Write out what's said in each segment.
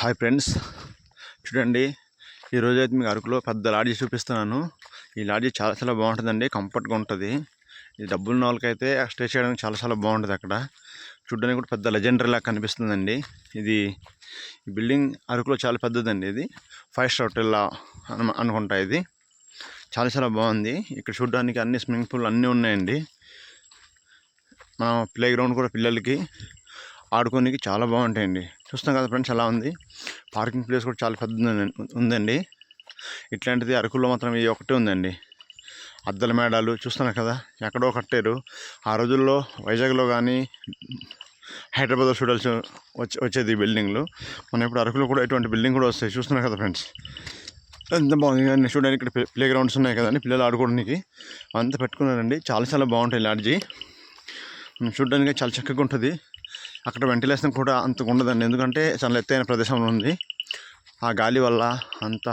Hi friends. చూడండి ఈరోజు అయితే మీకు అరకులో పెద్ద లాడ్జీ చూపిస్తున్నాను. ఈ లాడ్జీ చాలా చాలా బాగుంటుందండి కంఫర్ట్గా ఉంటుంది. ఈ డబ్బులు వాళ్ళకైతే స్టే చేయడానికి చాలా చాలా బాగుంటుంది అక్కడ. చూడడానికి కూడా పెద్ద లెజెండరీ లాగా కనిపిస్తుందండి. ఇది ఈ బిల్డింగ్ అరకులో చాలా పెద్దదండి ఇది. ఫైవ్ స్టార్ హోటల్ అను అనుకుంటా ఇది. చాలా చాలా బాగుంది. ఇక్కడ చూడడానికి అన్ని స్విమ్మింగ్ పూల్ అన్నీ ఉన్నాయండి. మన ప్లే గ్రౌండ్ కూడా పిల్లలకి ఆడుకోనికి చాలా బాగుంటాయండి. చూస్తాం కదా ఫ్రెండ్స్ ఎలా ఉంది. పార్కింగ్ ప్లేస్ కూడా చాలా పెద్ద ఉందండి ఇట్లాంటిది అరకులో మాత్రం ఇది ఒకటే ఉందండి. అద్దల మేడాలు చూస్తున్నారు కదా ఎక్కడో కట్టారు. ఆ రోజుల్లో వైజాగ్లో కానీ హైదరాబాద్లో చూడాల్సి వచ్చి వచ్చేది బిల్డింగ్లు. మన ఇప్పుడు అరకులో కూడా ఎటువంటి బిల్డింగ్ కూడా వస్తాయి చూస్తున్నారు కదా ఫ్రెండ్స్. ఎంత బాగుంది కానీ చూడడానికి ఇక్కడ ప్లే గ్రౌండ్స్ ఉన్నాయి కదండి పిల్లలు ఆడుకోవడానికి. అంతా పెట్టుకున్నారండి. చాలా చాలా బాగుంటాయి లాడ్జీ. చూడడానికి చాలా చక్కగా ఉంటుంది. అక్కడ వెంటిలేషన్ కూడా అంత ఉండదండి. ఎందుకంటే చాలా ఎత్తైన ప్రదేశంలో ఉంది. ఆ గాలి వల్ల అంత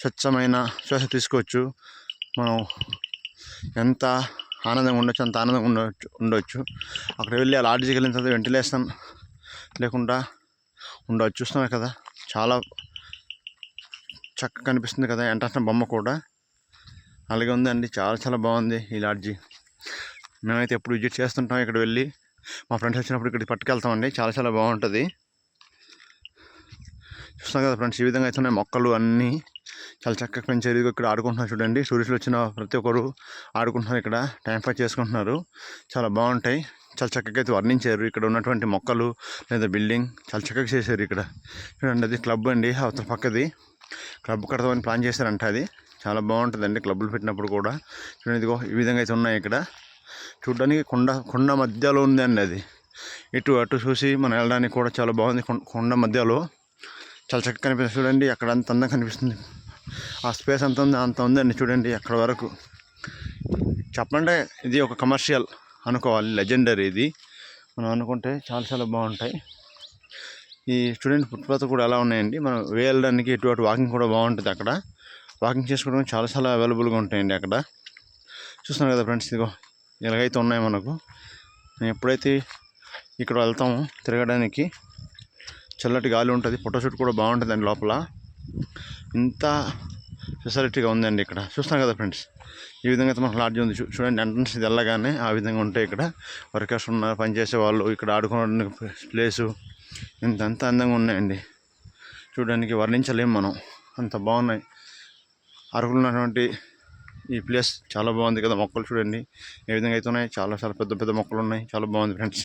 స్వచ్ఛమైన శ్వాస తీసుకోవచ్చు. మనం ఎంత ఆనందంగా ఉండొచ్చు అంత ఆనందంగా ఉండవచ్చు ఉండవచ్చు అక్కడ వెళ్ళి ఆ లాడ్జికి వెళ్ళిన తర్వాత వెంటిలేషన్ లేకుండా ఉండవచ్చు చూస్తున్నారు కదా చాలా చక్కగా కనిపిస్తుంది కదా ఎంట్రన్స్ బొమ్మ కూడా. అలాగే ఉందండి. చాలా చాలా బాగుంది ఈ లాడ్జీ. మేమైతే ఎప్పుడు విజిట్ చేస్తుంటాం ఇక్కడ వెళ్ళి. మా ఫ్రెండ్స్ వచ్చినప్పుడు ఇక్కడికి పట్టుకెళ్తామండి. చాలా చాలా బాగుంటుంది. చూస్తాం కదా ఫ్రెండ్స్ ఈ విధంగా అయితే ఉన్నాయి మొక్కలు అన్నీ. చాలా చక్కగా పెంచారు ఇదిగో ఇక్కడ ఆడుకుంటున్నారు చూడండి. టూరిస్టులు వచ్చిన ప్రతి ఒక్కరు ఆడుకుంటున్నారు ఇక్కడ. టైం పాస్ చేసుకుంటున్నారు. చాలా బాగుంటాయి. చాలా చక్కగా అయితే వర్ణించారు. ఇక్కడ ఉన్నటువంటి మొక్కలు లేదా బిల్డింగ్ చాలా చక్కగా చేశారు ఇక్కడ. చూడండి అది క్లబ్ అండి. అవతల పక్కది. క్లబ్ కడతామని ప్లాన్ చేశారంట అది. చాలా బాగుంటుందండి క్లబ్లు పెట్టినప్పుడు కూడా. చూడండి ఇదిగో ఈ విధంగా అయితే ఉన్నాయి ఇక్కడ. చూడడానికి కొండ కొండ మధ్యలో ఉంది అండి అది. ఇటు అటు చూసి మనం వెళ్ళడానికి కూడా చాలా బాగుంది కొండ మధ్యలో. చాలా చక్కగా కనిపిస్తుంది. చూడండి అక్కడ అంత అందంగా కనిపిస్తుంది. ఆ స్పేస్ అంత ఉంది అంత ఉందండి చూడండి అక్కడ వరకు. చెప్పండి ఇది ఒక కమర్షియల్ అనుకోవాలి లెజెండరీ ఇది. మనం అనుకుంటే చాలా చాలా బాగుంటాయి. ఈ స్టూడెంట్ ఫుట్పాత్ కూడా ఎలా ఉన్నాయండి. మనం వేయడానికి ఇటు అటు వాకింగ్ కూడా బాగుంటుంది అక్కడ. వాకింగ్ చేసుకోవడానికి చాలా చాలా అవైలబుల్గా ఉంటాయండి అక్కడ. చూస్తున్నాం కదా ఫ్రెండ్స్ ఇదిగో ఇలాగైతే ఉన్నాయి మనకు మేము ఎప్పుడైతే ఇక్కడ వెళ్తామో తిరగడానికి చల్లటి గాలి ఉంటుంది ఫోటోషూట్ కూడా బాగుంటుందండి లోపల. ఇంత ఫెసిలిటీగా ఉందండి ఇక్కడ. చూస్తాం కదా ఫ్రెండ్స్ ఈ విధంగా అయితే మనకు లాడ్జ్ ఉంది. చూడండి ఎంట్రన్స్ ఇది వెళ్ళగానే ఆ విధంగా ఉంటాయి ఇక్కడ వర్కర్స్ ఉన్నారు పనిచేసే వాళ్ళు ఇక్కడ ఆడుకోవడానికి ప్లేసు ఇంత అంత అందంగా ఉన్నాయండి. చూడడానికి వర్ణించలేము మనం. అంత బాగున్నాయి. అరకులు ఉన్నటువంటి ఈ ప్లేస్ చాలా బాగుంది కదా మొక్కలు చూడండి. ఏ విధంగా అయితే ఉన్నాయి చాలా చాలా పెద్ద పెద్ద మొక్కలు ఉన్నాయి. చాలా బాగుంది ఫ్రెండ్స్.